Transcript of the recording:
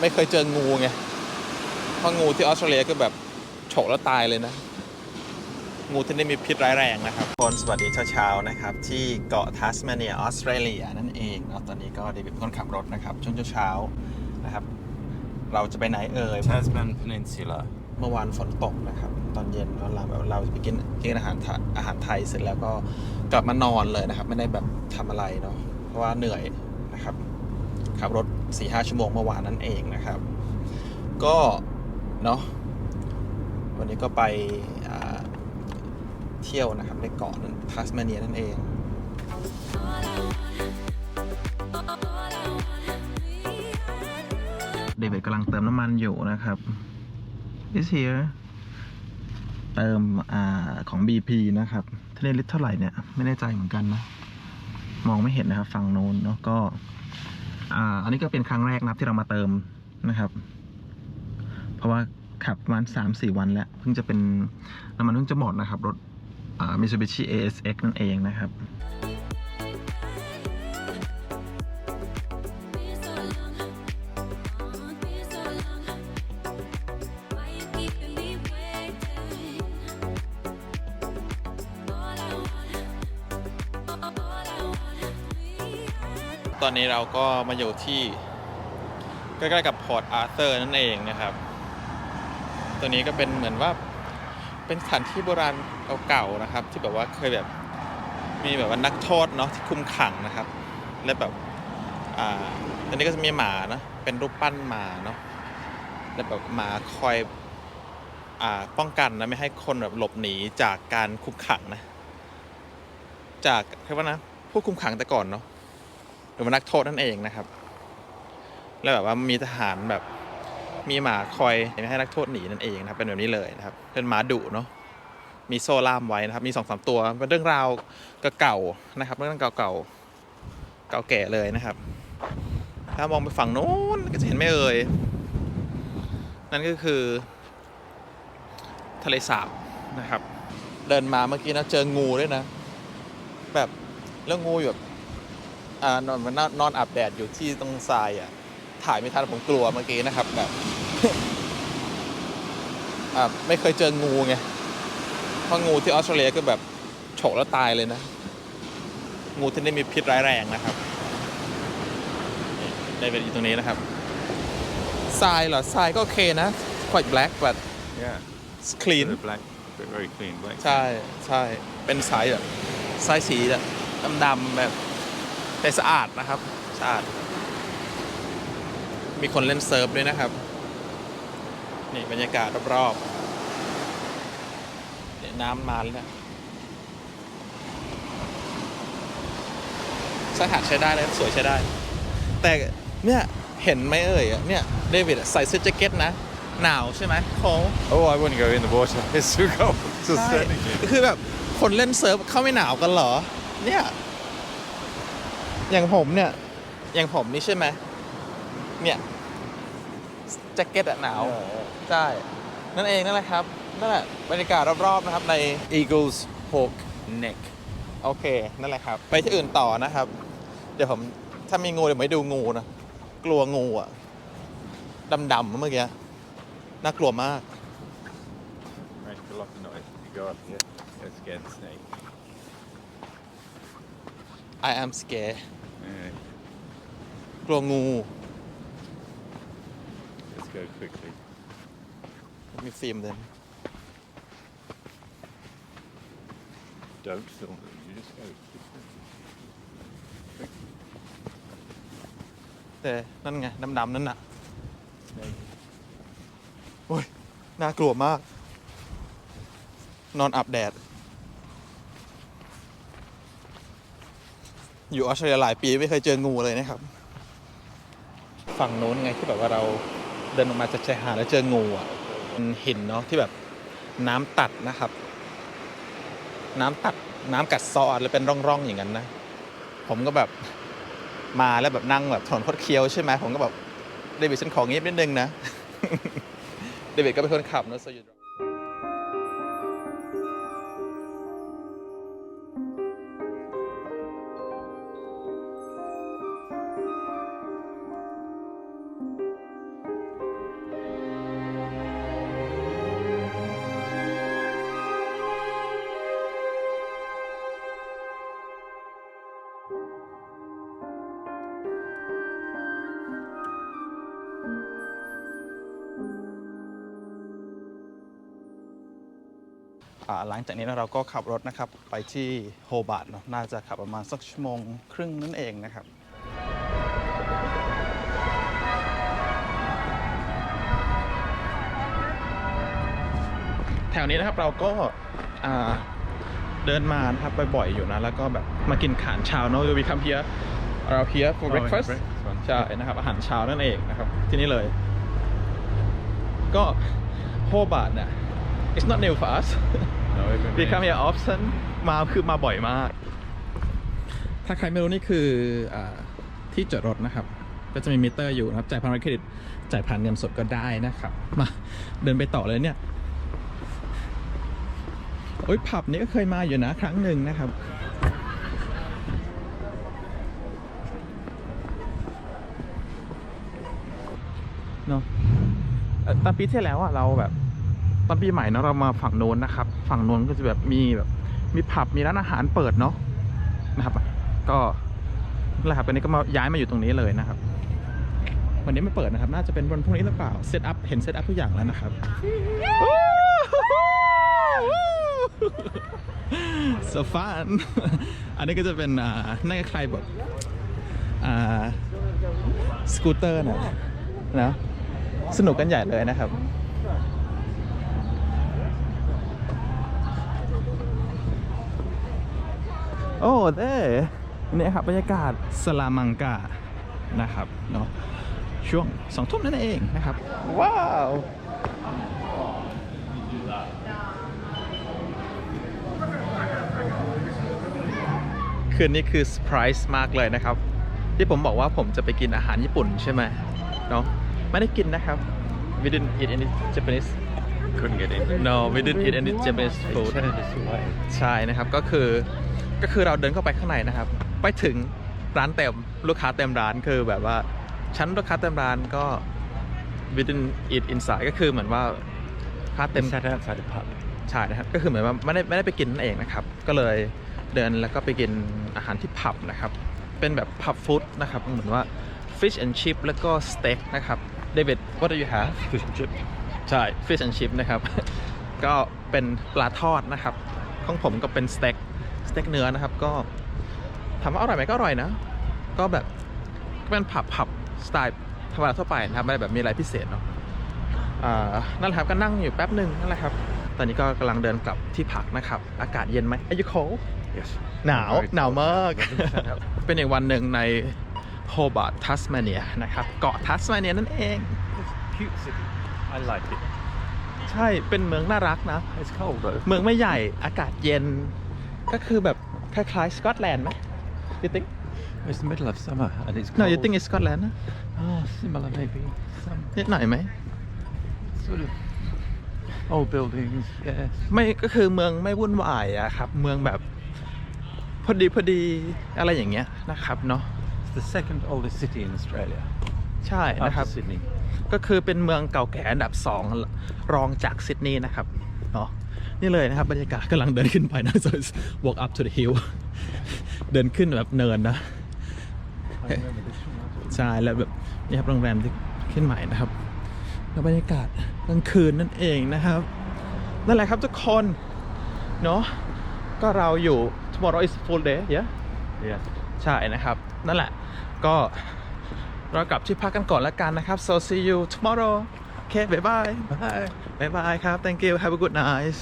ไม่เคยเจองูไง เพราะงูที่ออสเตรเลียก็แบบฉกแล้วตายเลยนะ งูที่นี่มีพิษร้ายแรงนะครับคนสวัสดีเช้าๆนะครับ ที่เกาะทัสมาเนียออสเตรเลียนั่นเองเนาะตอนนี้ก็เดวิดเป็นคนขับรถนะครับ ช่วงเช้าๆนะครับ เราจะไปไหนเอ่ย Tasman Peninsula. เมื่อวานฝนตกนะครับ ตอนเย็นเราแบบเราจะไปกินกินอาหารไทยอาหารไทยเสร็จแล้วก็กลับมานอนเลยนะครับ ไม่ได้แบบทำอะไรเนาะเพราะว่าเหนื่อยนะครับ ขับรถ4ี่ห้าชั่วโมงเมื่อวานนั่นเองนะครับ ก็เนาะวันนี้ก็ไปเที่ยวนะครับในเกาะนั้นทัสมาเนียนั่นเองเดวิดกำลังเติมน้ำมันอยู่นะครับ is here เติมอของ BP นะครับที่นี่ลิตรเท่าไหร่เนี่ย ไม่แน่ใจเหมือนกันนะ มองไม่เห็นนะครับ ฝั่งโน้นเนาะก็ อ่าอันนี้ก็เป็นครั้งแรกนะครับที่เรามาเติมนะครับ เพราะว่าขับประมาณสามสี่วันแล้ว เพิ่งจะเป็นน้ำมันเพิ่งจะหมดนะครับ รถอ่า Mitsubishi ASX นั่นเองนะครับ ตอนนี้เราก็มาอยู่ที่ใกล้ๆกับพอร์ตอาร์เธอร์นั่นเองนะครับ ตัวนี้ก็เป็นเหมือนว่าเป็นสถานที่โบราณเก่าๆนะครับ ที่แบบว่าเคยแบบมีแบบว่านักโทษเนาะที่คุมขังนะครับ และแบบอ่าตอนนี้ก็จะมีหมานะเป็นรูปปั้นหมาเนาะและแบบหมาคอยอ่าป้องกันนะไม่ให้คนแบบหลบหนีจากการคุมขังนะ จากเรียกว่านะผู้คุมขังแต่ก่อนเนาะ หรือว่านักโทษนั่นเองนะครับ แล้วแบบว่ามีทหารแบบมีหมาคอยไม่ให้นักโทษหนีนั่นเองนะครับเป็นแบบนี้เลยนะครับเป็นหมาดุเนาะมีโซ่ล่ามไว้นะครับ มีสองสามตัวเป็นเรื่องราวเก่าๆนะครับ เรื่องเก่าๆเก่าแก่เลยนะครับ ถ้ามองไปฝั่งโน้นก็จะเห็นไม่เอ่ยนั่นก็คือ ทะเลสาบนะครับ เดินมาเมื่อกี้นะเจองูด้วยนะ แบบเรื่องงูอยู่แบบ อ่านอนมันนอนนอนอาบแดดอยู่ที่ตรงทรายอะ ถ่ายไม่ทันผมกลัวเมื่อกี้นะครับแบบอ่าไม่เคยเจองูไงเพราะงูที่ออสเตรเลียก็แบบฉกแล้วตายเลยนะ งูที่นี่มีพิษร้ายแรงนะครับนี่ได้เป็นอยู่ตรงนี้นะครับทรายเหรอทรายก็โอเคนะ quite black but Yeah. clean Very black, but very clean. Black. ใช่ใช่เป็นสายแบบสายสีแบบดำๆแบบ แต่สะอาดนะครับ สะอาด มีคนเล่นเซิร์ฟด้วยนะครับ นี่บรรยากาศรอบๆเนี่ยน้ำมาแล้วเนี่ยสถานใช้ได้เลยสวยใช้ได้ แต่เนี่ยเห็นไหมเอ่ยอะเนี่ยเดวิดอะใส่เสื้อแจ็คเก็ตนะ หนาวใช่ไหมโค้ง Oh, I wouldn't go in the water. It's too cold. Just ใช่ standing here. คือแบบคนเล่นเซิร์ฟเข้าไม่หนาวกันเหรอ เนี่ย อย่างผมเนี่ย อย่างผมนี่ใช่ไหม เนี่ยแจ็คเก็ตอะหนาว ใช่ นั่นเองนั่นแหละครับ นั่นแหละบรรยากาศรอบๆนะครับใน Eagle's Hawk Neck. โอเค นั่นแหละครับ ไปที่อื่นต่อนะครับ เดี๋ยวผม ถ้ามีงูเดี๋ยวไม่ดูงูนะ กลัวงูอะดำๆเมื่อกี้ น่ากลัวมาก Make a lot of noise. You go up here. You're scared of snake. I am scared Yeah. กลัวงู Let's go quickly. มีฟิล์มเดิน Don't film them. You just go. แต่นั่นไงดำๆนั่นน่ะโอ้ยน่ากลัวมาก นอนอาบแดด อยู่ออสเตรเลียหลายปีไม่เคยเจองูเลยนะครับ ฝั่งโน้นไงที่แบบว่าเราเดินออกมาจากชายหาดแล้วเจองูอะเป็นหินเนาะที่แบบน้ำตัดนะครับ น้ำตัดน้ำกัดซอแล้วเป็นร่องๆอย่างนั้นนะ ผมก็แบบมาแล้วแบบนั่งแบบถนนคดเคี้ยวใช่ไหมผมก็แบบเดวิดฉันของเงียบนิดนึงนะ เดวิดก็เป็นคนขับนะ so you drive หลังจากนี้เราก็ขับรถนะครับไปที่โฮบาร์ดเนาะน่าจะขับประมาณสักชั่วโมงครึ่งนั่นเองนะครับแถวนี้นะครับเราก็อ่าเดินมานะครับบ่อยๆอยู่นะ แล้วก็แบบมากินอาหารเช้าเนาะ we come here เรา here for Oh, breakfast breakfast one. ใช่นะครับ อาหารเช้านั่นเองนะครับ ที่นี่เลย ก็โฮบาร์ดเนี่ย it's not new for us No, even we me. come here often มาคือมาบ่อยมาก ถ้าใครไม่รู้นี่คืออาที่จอดรถนะครับ ก็จะมีมิเตอร์อยู่นะครับจ่ายผ่านบัตรเครดิตจ่ายผ่านเงินสดก็ได้นะครับ มาเดินไปต่อเลยเนี่ยโอ้ยผับนี้ก็เคยมาอยู่นะครั้งหนึ่งนะครับเนาะเอ่อตอนปีที่แล้วอะเราแบบ ตอนปีใหม่เนาะเรามาฝั่งโน้นนะครับ ฝั่งโน้นก็จะแบบมีแบบมีผับมีร้านอาหารเปิดเนาะนะครับ ก็นั่นแหละครับอันนี้ก็มาย้ายมาอยู่ตรงนี้เลยนะครับวันนี้ไม่เปิดนะครับ น่าจะเป็นวันพรุ่งนี้หรือเปล่าเซตอัพเห็นเซตอัพทุกอย่างแล้วนะครับ so fun อันนี้ก็จะเป็นอ่าน่าจะคลายแบบอ่าสกูตเตอร์นะนะสนุกกันใหญ่เลยนะครับ โอ้เด้เนี่ยครับบรรยากาศสลามังกานะครับเนาะช่วงสองทุ่มนั่นเองนะครับ ว้าวคืนนี้คือเซอร์ไพรส์มากเลยนะครับ ที่ผมบอกว่าผมจะไปกินอาหารญี่ปุ่นใช่ไหมเนาะไม่ได้กินนะครับ we didn't eat any Japanese Couldn't get in. no we didn't eat any Japanese They food turned us away. ใช่นะครับก็คือ ก็คือเราเดินเข้าไปข้างในนะครับ ไปถึงร้านเต็มลูกค้าเต็มร้านคือแบบว่าชั้นลูกค้าเต็มร้านก็ we didn't eat inside ก็คือเหมือนว่าลูกค้า We เต็ม sat outside the pub. ใช่นะครับก็คือเหมือนว่าไม่ได้ไม่ได้ไปกินนั่นเองนะครับ ก็เลยเดินแล้วก็ไปกินอาหารที่ผับนะครับ เป็นแบบผับฟู้ดนะครับ เหมือนว่า fish and chip แล้วก็สเต็กนะครับเดวิด what do you have Fish and chip. ใช่ fish and chip นะครับ ก็เป็นปลาทอดนะครับ ของผมก็เป็นสเต็กส เต็กเนื้อนะครับ ก็ถามว่าอร่อยไหมก็อร่อยนะ ก็แบบก็เป็นผับผับสไตล์ธรรมดาทั่วไปนะครับไม่ได้แบบมีอะไรพิเศษเนาะอ่านั่นแหละครับก็นั่งอยู่แป๊บหนึ่งนั่นแหละครับ ตอนนี้ก็กำลังเดินกลับที่พักนะครับ อากาศเย็นไหมอายุโค Yes. หนาว Very หนาว cold. มาก Wasn't set up. เป็นอีกวันหนึ่งในโฮบาร์ตทัสมาเนียนะครับ เกาะทัสมาเนียนั่นเอง It's a cute city. I like it. ใช่เป็นเมืองน่ารักนะ It's cold though. เมืองไม่ใหญ่อากาศเย็น ก็คือแบบคล้ายๆสกอตแลนด์ไหม you think It's the middle of summer and it's cold. no you think it's Scotland นะ Oh, similar maybe. Some นิดหน่อยไหม sort of old buildings. Yes. ไม่ก็คือเมืองไม่วุ่นวายอะครับ เมืองแบบพอดีพอดีอะไรอย่างเงี้ยนะครับเนาะ It's the second oldest city in Australia ใช่นะครับ after Sydney. ก็คือเป็นเมืองเก่าแก่อันดับสองรองจากซิดนีย์นะครับ เนาะนี่เลยนะครับบรรยากาศกำลังเดินขึ้นไปนะ so it's walk up to the hill เดินขึ้นแบบเนินนะ I remember this from last week. ใช่แล้วแบบนี่ครับโรงแรมที่ขึ้นใหม่นะครับแล้วบรรยากาศกลางคืนนั่นเองนะครับนั่นแหละครับทุกคนเนาะก็เราอยู่ tomorrow is full day yeah Yeah. ใช่นะครับ นั่นแหละก็เรากลับที่พักกันก่อนแล้วกันนะครับ so see you tomorrow โอเค บ๊ายบาย Bye. บ๊ายบายครับ thank you have a good night